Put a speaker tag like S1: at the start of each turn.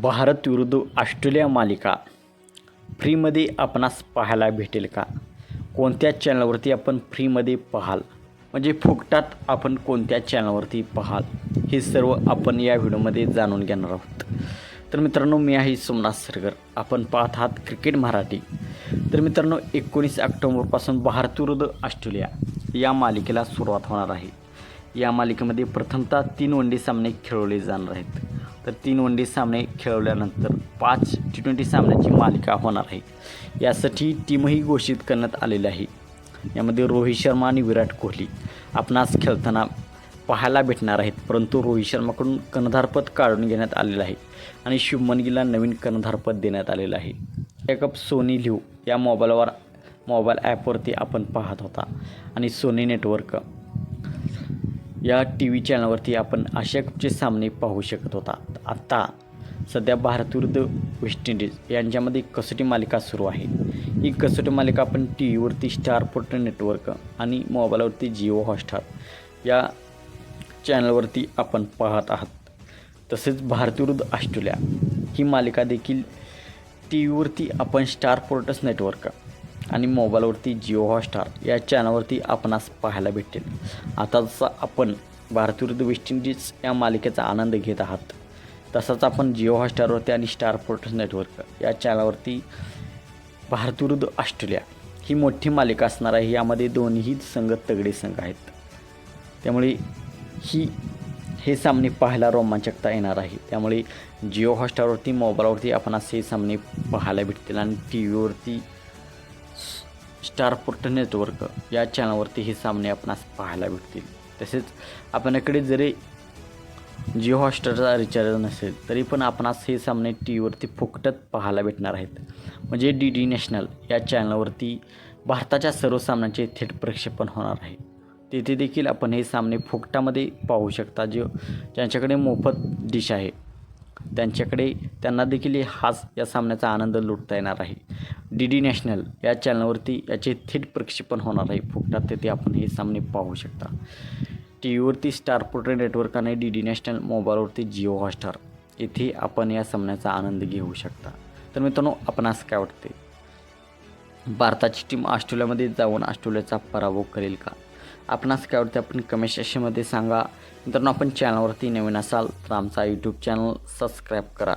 S1: भारत विरुद्ध ऑस्ट्रेलिया मालिका. फ्रीमध्ये आपणास पाहायला भेटेल का? कोणत्या चॅनलवरती आपण फ्रीमध्ये पाहाल? म्हणजे फुकटात आपण कोणत्या चॅनलवरती पाहाल? हे सर्व आपण या व्हिडिओमध्ये जाणून घेणार आहोत. तर मित्रांनो मी आहे सोमनाथ सरगर. आपण पाहत आहात क्रिकेट मराठी. तर मित्रांनो एकोणीस ऑक्टोंबरपासून भारत विरुद्ध ऑस्ट्रेलिया या मालिकेला सुरुवात होणार आहे. या मालिकेमध्ये प्रथमतः तीन वनडे सामने खेळवले जाणार आहेत. तर तीन वनडे सामने खेळवल्यानंतर पाच टी ट्वेंटी सामन्याची मालिका होणार आहे. यासाठी टीमही घोषित करण्यात आलेली आहे. यामध्ये रोहित शर्मा आणि विराट कोहली आपणास खेळताना पाहायला भेटणार आहेत परंतु रोहित शर्माकडून कर्णधारपद काढून घेण्यात आलेलं आहे आणि शुभमन गिलला नवीन कर्णधारपद देण्यात आलेलं आहे. एक सोनी लिव्ह या मोबाईलवर मोबाईल ॲपवरती आपण पाहत होता आणि सोनी नेटवर्क या टी व्ही चॅनलवरती आपण आशिया कपचे सामने पाहू शकत होता. आत्ता सध्या भारत विरुद्ध वेस्ट इंडिज यांच्यामध्ये कसोटी मालिका सुरू आहे. ही कसोटी मालिका आपण टी व्हीवरती स्टार पोर्टल नेटवर्क आणि मोबाईलवरती जिओ हॉटस्टार या चॅनलवरती आपण पाहत आहात. तसेच भारत विरुद्ध ऑस्ट्रेलिया ही मालिका देखील टी व्हीवरती आपण स्टार पोर्टस नेटवर्क आणि मोबाईलवरती जिओ हॉटस्टार या चॅनलवरती आपणास पाहायला भेटेल आता जसं आपण भारतविरुद्ध वेस्ट इंडिज या मालिकेचा आनंद घेत आहात तसाच आपण जिओ हॉटस्टारवरती आणि स्टार पोर्टस नेटवर्क या चॅनलवरती भारतविरुद्ध ऑस्ट्रेलिया ही मोठी मालिका असणार आहे. यामध्ये दोन्ही संघ तगडे संघ आहेत. त्यामुळे ही हे सामने पाहायला रोमांचकता येणार आहे. त्यामुळे जिओ हॉटस्टारवरती मोबाईलवरती आपण असे हे सामने पाहायला भेटतील आणि टी व्हीवरती स्टारपोर्ट नेटवर्क या चॅनलवरती हे सामने आपणास पाहायला भेटतील. तसेच आपल्याकडे जरी जिओ हॉटस्टारचा रिचार्ज नसेल तरी पण आपणास हे सामने टी व्हीवरती फुकटत पाहायला भेटणार आहेत. म्हणजे डी डी नॅशनल या चॅनलवरती भारताच्या सर्व सामन्यांचे थेट प्रक्षेपण होणार आहे. तेथे देखील आपण हे सामने फुकटामध्ये पाहू शकता जे ज्यांच्याकडे मोफत डिश आहे. त्यांच्याकडे त्यांना देखील हाच या सामन्याचा आनंद लुटता येणार आहे. डी डी नॅशनल या चॅनलवरती याचे थेट प्रक्षेपण होणार आहे. फुकटात तेथे आपण हे सामने पाहू शकता. टी व्हीवरती स्टार पोर्ट्रे नेटवर्क आणि डी डी नॅशनल मोबाईलवरती जिओ हॉटस्टार येथे आपण या सामन्याचा आनंद घेऊ शकता. तर मित्रांनो आपणास काय वाटते? भारताची टीम ऑस्ट्रेलियामध्ये जाऊन ऑस्ट्रेलियाचा पराभव करेल का? आपणास काय वाटते? आपण कमेंट सेक्शनमध्ये सांगा. मित्रांनो आपण चॅनलवरती नवीन असाल तर आमचा यूट्यूब चॅनल सबस्क्राईब करा.